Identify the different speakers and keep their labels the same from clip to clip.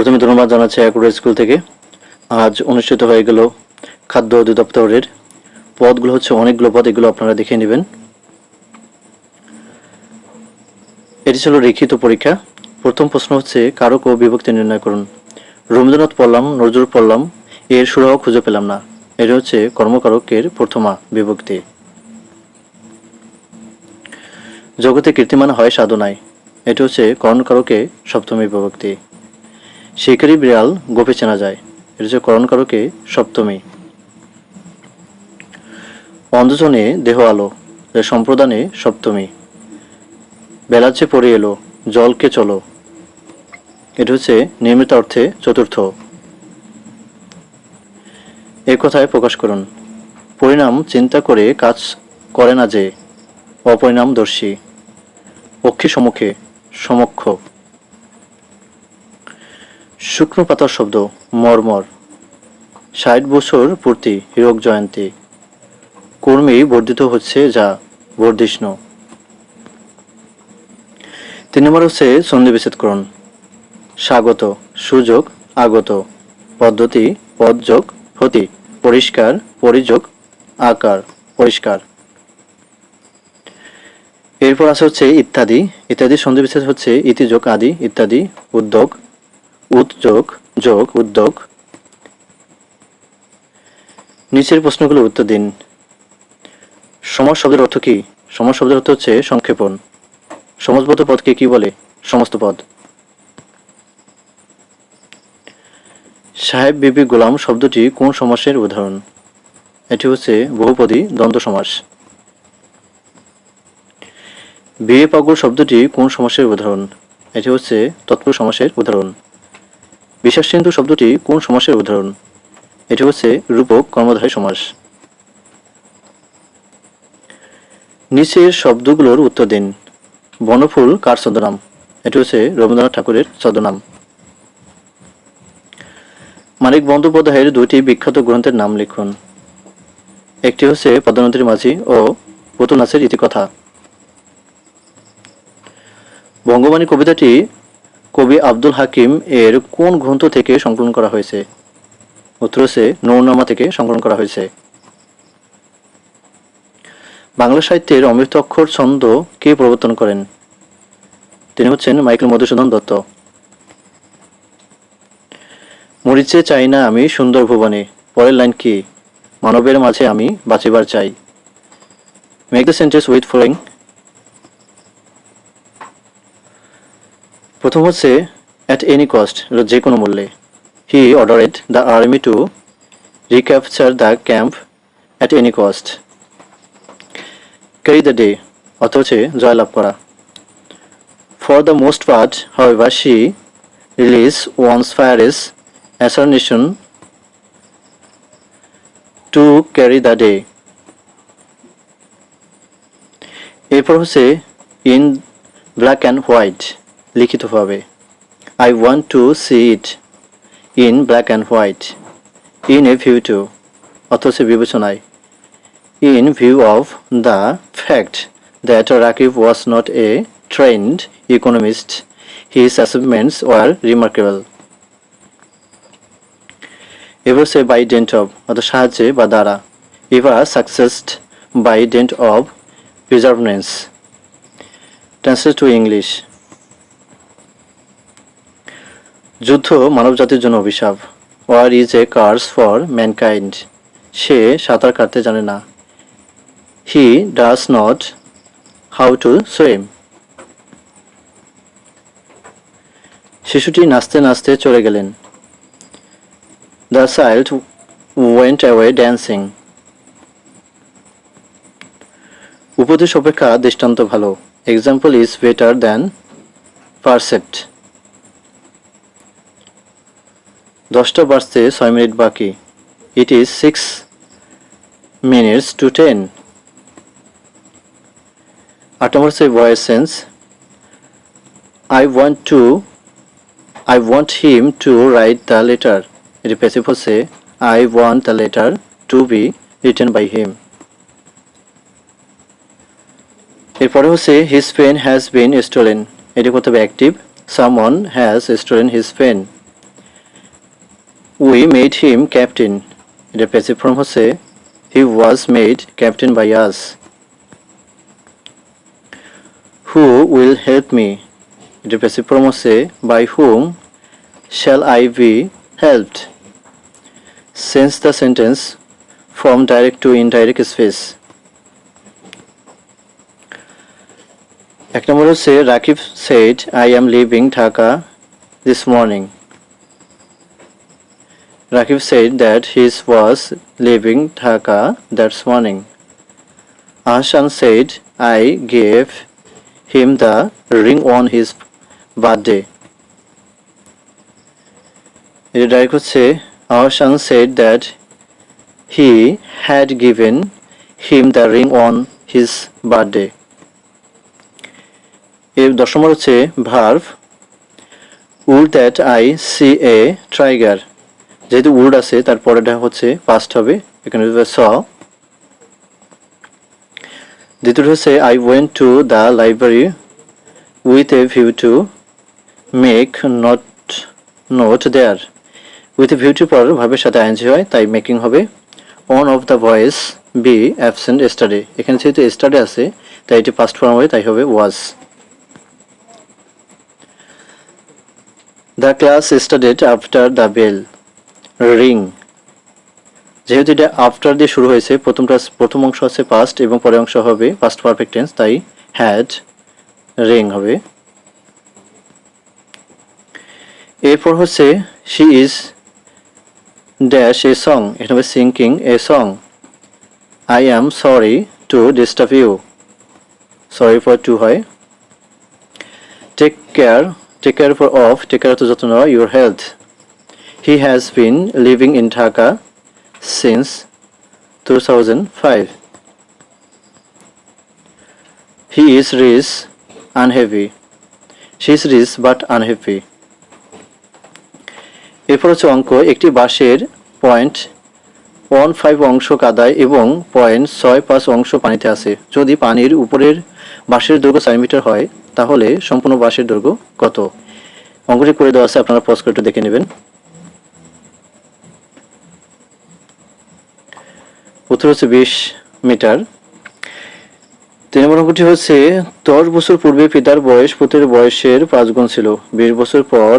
Speaker 1: প্রথমে ধন্যবাদ জানাচ্ছি একুড়া স্কুল থেকে। আজ অনুষ্ঠিত হয়ে গেল খাদ্য অধিদপ্তরের পদগুলো হচ্ছে অনেকগুলো পদ, এগুলো আপনারা দেখে নেবেন। এটি ছিল লিখিত পরীক্ষা। প্রথম প্রশ্ন হচ্ছে, কারক ও বিভক্তি নির্ণয় করুন। রবীন্দ্রনাথ পড়লাম, নজরুল পড়লাম, এর সুরাহ খুঁজে পেলাম না। এটি হচ্ছে কর্মকারকের প্রথমা বিভক্তি। জগতে কীর্তিমান হয় সাধনায়। এটি হচ্ছে করণকারকে সপ্তমী বিভক্তি। শিকারি বিড়াল গোপে চেনা যায়। এটি হচ্ছে করণকারকে সপ্তমী। অন্ধজনে দেহ আলো সম্প্রদানে সপ্তমী। বেলাচ্ছে পড়ে এলো, জলকে চলো। এটা হচ্ছে নিয়মিত অর্থে চতুর্থ। এ কথায় প্রকাশ করুন, পরিণাম চিন্তা করে কাজ করে না যে, অপরিণামদর্শী। অক্ষী সম্মুখে সমক্ষ। শুকনো পাতার শব্দ, মর্মর। ষাট বছর পূর্তি হীরক জয়ন্তী। কর্মী বর্ধিত হচ্ছে যা বর্ধিষ্ণ তিন নম্বর হচ্ছে সন্ধি বিচ্ছেদকরণ। স্বাগত, সুযোগ, আগত। পদ্ধতি পদযোগ হতি পরিষ্কার, পরিযোগ, আকার, পরিষ্কার। এরপর আছে হচ্ছে ইত্যাদি। ইত্যাদি সন্ধি বিচ্ছেদ হচ্ছে ইতিযোগ আদি, ইত্যাদি, উদ্যোগ উদ্যোগ, যোগ, উদ্যোগ। নিচের প্রশ্নগুলো উত্তর দিন। সমাজ শব্দের অর্থ কি? সমাজ শব্দের অর্থ হচ্ছে সংক্ষেপণ। সমাজবদ্ধ পদকে কি বলে? সমস্ত পদ। সাহেব বিবি গোলাম শব্দটি কোন সমাসের উদাহরণ? এটি হচ্ছে বহুপদী দ্বন্দ্ব সমাস। বিয়ে পাগল শব্দটি কোন সমাসের উদাহরণ? এটি হচ্ছে তৎপুর সমাসের উদাহরণ। বিশ্বাস সিন্ধু শব্দটি কোন সমাসের উদাহরণ? এটি হচ্ছে রূপক কর্মধারী সমাস। নিচের শব্দগুলোর উত্তর দিন। বনফুল কার ছদ্মনাম? এটি হচ্ছে রবীন্দ্রনাথ ঠাকুরের ছদ্মনাম। মানিক বন্দ্যোপাধ্যায়ের দুইটি বিখ্যাত গ্রন্থের নাম লিখুন। একটি হচ্ছে পদ্মনদীর মাঝি ও পুতুল নাচের ইতিকথা। বঙ্গবাণী কবিতাটি কবি আব্দুল হাকিম এর কোন গ্রন্থ থেকে সংকলন করা হয়েছে? উত্তর হচ্ছে নৌনামা থেকে সংকলন করা হয়েছে। বাংলা সাহিত্যের অমৃত অক্ষর ছন্দ কে প্রবর্তন করেন? তিনি হচ্ছেন মাইকেল মধুসূদন দত্ত। মরিচে চাই না আমি সুন্দর ভুবনে, পরের লাইন কি? মানবের মাঝে আমি বাঁচিবার চাই। Make the sentence with following প্রথম হচ্ছে অ্যাট এনি কস্ট যে কোনো মূল্যে। He ordered the army to recapture the camp at any cost carry the day অর্থ হচ্ছে জয়লাভ করা। For the most part however she release once fires assertion to carry the day এরপর হচ্ছে in black and white লিখিতভাবে I want to see it in black and white in a view to অথচ বিবেচনায় in view of the fact that Rakib was not a trained economist, his achievements were remarkable. এবার সে by dint of অর্থাৎ সাহায্যে বা দ্বারা এবার succeeded by dint of perseverance translate to English যুদ্ধ মানবজাতির জন্য অভিশাপ। War is a curse for mankind সে সাঁতার কাটতে জানে না। He does not how to swim শিশুটি নাচতে নাচতে চলে গেলেন। The child went away dancing উপদেশ অপেক্ষা দৃষ্টান্ত ভালো। Example is better than precept দশটা বাজতে ছয় মিনিট বাকি। It is six minutes to ten আট নম্বর হচ্ছে voice sense I want to I want him to write the letter এটি প্যাসিভ হচ্ছে I want the letter to be written by him এরপরে হচ্ছে his pen has been stolen এটি হবে active someone has stolen his pen we made him captain এটা passive form হচ্ছে he was made captain by us who will help me এটা passive form হচ্ছে by whom shall I be helped sense the sentence from direct to indirect space এক নম্বর হচ্ছে Rakib said I am living Dhaka this morning Rakib said that he was leaving Dhaka that morning. Ahsan said I gave him the ring on his birthday. Direct হচ্ছে Ahsan said that he had given him the ring on his birthday. এর দশ নম্বর হচ্ছে verb would that I see a যেহেতু would আছে তারপরেটা হচ্ছে past হবে, এখানে স। দ্বিতীয়টা হচ্ছে I went to the library with a view to make not note there with a ভিউটির পর ভাবের সাথে আইনজি হয়, তাই মেকিং হবে। On of the voice be absent study এখানে যেহেতু স্টাডি আছে, তাই এটি পাস্ট ফর্ম হবে, তাই হবে was the class studied after the bell ring. যেহেতু এটা আফটার দিয়ে শুরু হয়েছে, প্রথমটা প্রথম অংশ আছে পাস্ট এবং পরের অংশ হবে পাস্ট পারফেক্ট টেন্স তাই হ্যাড রিং হবে। এরপর হচ্ছে she is dash a song এটা হবে singing a song I am sorry to disturb you sorry for to হয়। Take care take care for of take care তো যত্ন নেওয়া your health He has been living in Dhaka since 2005. He is rich, unhappy. She is rich but unhappy. এরপর হচ্ছে অঙ্ক একটি বাঁশের point one five অংশ কাদায় এবং পয়েন্ট ছয় পাঁচ অংশ পানিতে আছে যদি পানির উপরের বাঁশের দৈর্ঘ্য চার মিটার হয় তাহলে সম্পূর্ণ বাঁশের দৈর্ঘ্য কত অঙ্কটি করে দেওয়া আছে আপনারা পজ করে একটু দেখে নেবেন উত্তর হচ্ছে বিশ মিটার। তিন অঙ্কটি হচ্ছে দশ বছর পূর্বে পিতার বয়স, পুত্রের বয়সের পাঁচ গুণ ছিল। বিশ বছর পর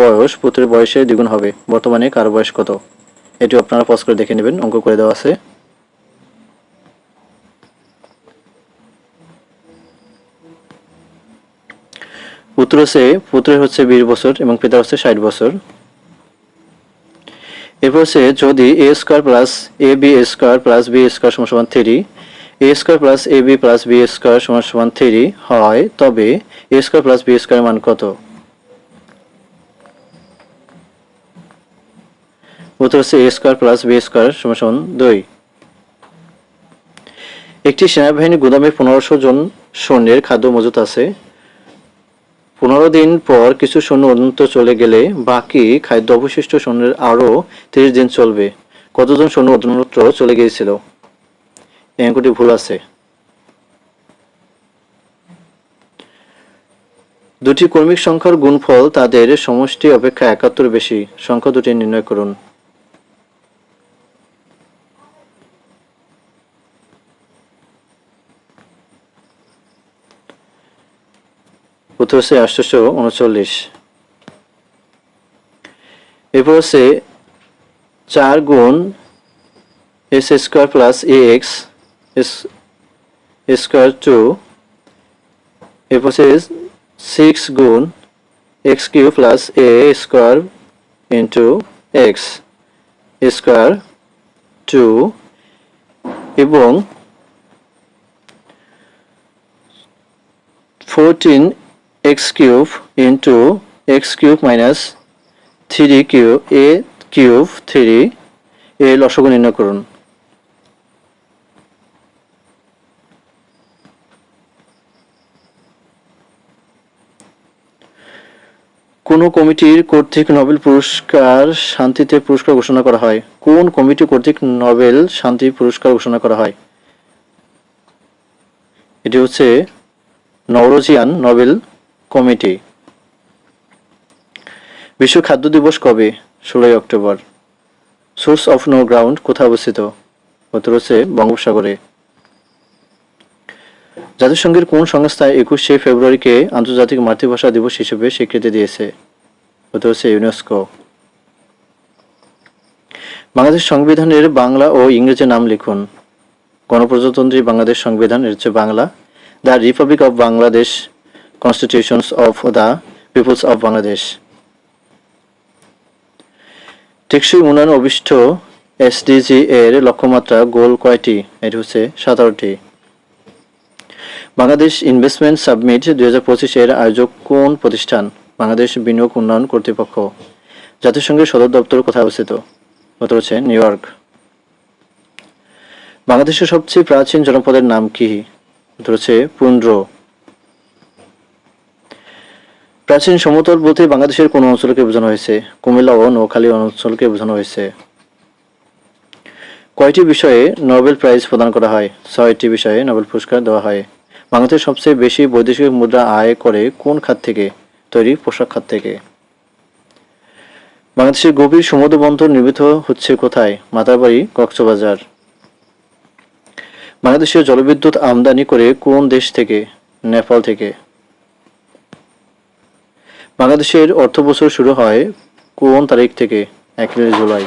Speaker 1: বয়স, পুত্রের বয়সের দ্বিগুণ হবে। বর্তমানে কার বয়স কত? এটি আপনারা পজ করে দেখে নেবেন, অঙ্ক করে দেওয়া আছে। পুত্র হচ্ছে, পুত্রের হচ্ছে বিশ বছর এবং পিতার হচ্ছে ষাট বছর। এরপর হচ্ছে যদি a square plus a b square plus b square সমান সমান three a square plus a b plus b square সমান সমান থ্রি হয়, তবে a square plus b square মান কত? উত্তর হচ্ছে a square plus b square সমান সমান দুই। একটি সেনাবাহিনী গুদামে পনেরোশো জন সৈন্যের খাদ্য মজুত আছে। পনেরো দিন পর কিছু সৈন্য অনন্ত চলে গেলে বাকি খাদ্য অবশিষ্ট সৈন্যের আরও তিরিশ দিন চলবে। কতজন সৈন্য অন্যত্র চলে গিয়েছিল? এই অঙ্কটি ভুল আছে। দুটি কর্মিক সংখ্যার গুণফল তাদের সমষ্টি অপেক্ষা একাত্তর বেশি। সংখ্যা দুটি নির্ণয় করুন। উত্তর হচ্ছে আটশোশো উনচল্লিশ। এরপর হচ্ছে চার গুণ s square plus a x square two. এরপর হচ্ছে সিক্স গুণ x q plus a square into x square two. এবং fourteen x cube into x cube minus three cube a cube three a লসগু নির্ণয় করুন। কোন কমিটির কর্তৃক নোবেল পুরস্কার শান্তিতে পুরস্কার ঘোষণা করা হয়? কোন কমিটি কর্তৃক নোবেল শান্তি পুরস্কার ঘোষণা করা হয়? এটি হচ্ছে নওরোজিয়ান নোবেল কমিটি। বিশ্ব খাদ্য দিবস কবে? ষোলোই October. Source of no ground কোথায় অবস্থিত? হচ্ছে বঙ্গোপসাগরে। জাতিসংঘের কোন সংস্থা একুশে ফেব্রুয়ারিকে আন্তর্জাতিক মাতৃভাষা দিবস হিসেবে স্বীকৃতি দিয়েছে? উত্তর হচ্ছে ইউনেস্কো। বাংলাদেশ সংবিধানের বাংলা ও ইংরেজি নাম লিখুন। গণপ্রজাতন্ত্রী বাংলাদেশ সংবিধান, এর হচ্ছে Bangla. The republic of Bangladesh constitutions of the peoples of Bangladesh টেকসই উন্নয়ন অভিষ্ট এসডিজি এর লক্ষ্যমাত্রা গোল কয়টি? এটি হচ্ছে সতেরোটি। বাংলাদেশ ইনভেস্টমেন্ট সাবমিট দুই হাজার পঁচিশের আয়োজক কোন প্রতিষ্ঠান? বাংলাদেশ বিনিয়োগ উন্নয়ন কর্তৃপক্ষ। জাতিসংঘের সদর দপ্তর কোথায় অবস্থিত? উত্তর হচ্ছে নিউ ইয়র্ক। বাংলাদেশের সবচেয়ে প্রাচীন জনপদের নাম কি? উত্তর হচ্ছে পুন্ড্র। প্রাচীন সমতল বলতে বাংলাদেশের কোন অঞ্চলকে বোঝানো হয়েছে? কুমিল্লা ও নোয়াখালী অঞ্চলকে বোঝানো হয়েছে। কয়টি বিষয়ে নোবেল প্রাইজ প্রদান করা হয়? ছয়টি বিষয়ে নোবেল পুরস্কার দেওয়া হয়। বাংলাদেশ সবচেয়ে বেশি বৈদেশিক মুদ্রা আয় করে কোন খাত থেকে? তৈরি পোশাক খাত থেকে। বাংলাদেশের গভীর সমুদ্র বন্দর নির্মিত হচ্ছে কোথায়? মাতারবাড়ি, কক্সবাজার। বাংলাদেশের জলবিদ্যুৎ আমদানি করে কোন দেশ থেকে? নেপাল থেকে। বাংলাদেশের অর্থ বছর শুরু হয় কোন তারিখ থেকে? এক জুলাই।